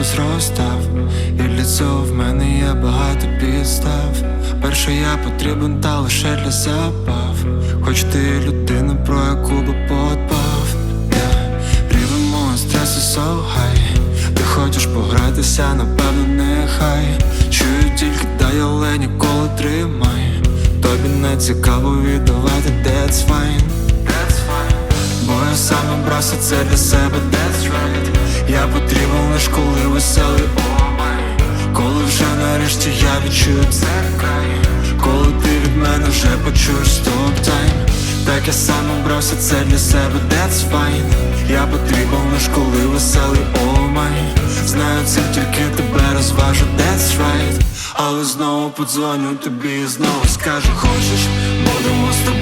Ісус розстав, і лицо в мене є багато підстав. Перше я потрібен, та лише для забав. Хоч ти людина, про яку би подбав yeah. Стресу so Ти хочеш погратися, напевно, нехай Чую тільки дай, але ніколи тримай. Тобі не цікаво віддавати that's fine Бо я сам обрався це для себе, that's right Я потрібен лиш коли веселий, my Коли вже нарешті я відчую край Коли ти від мене вже почуєш стоп тайм? Так я сам обрався це для себе, that's fine. Я потрібен лиш коли веселий, my Знаю це тільки тебе розважу, that's right. Але знову подзвоню тобі і знову скажу Хочеш, будемо з тобою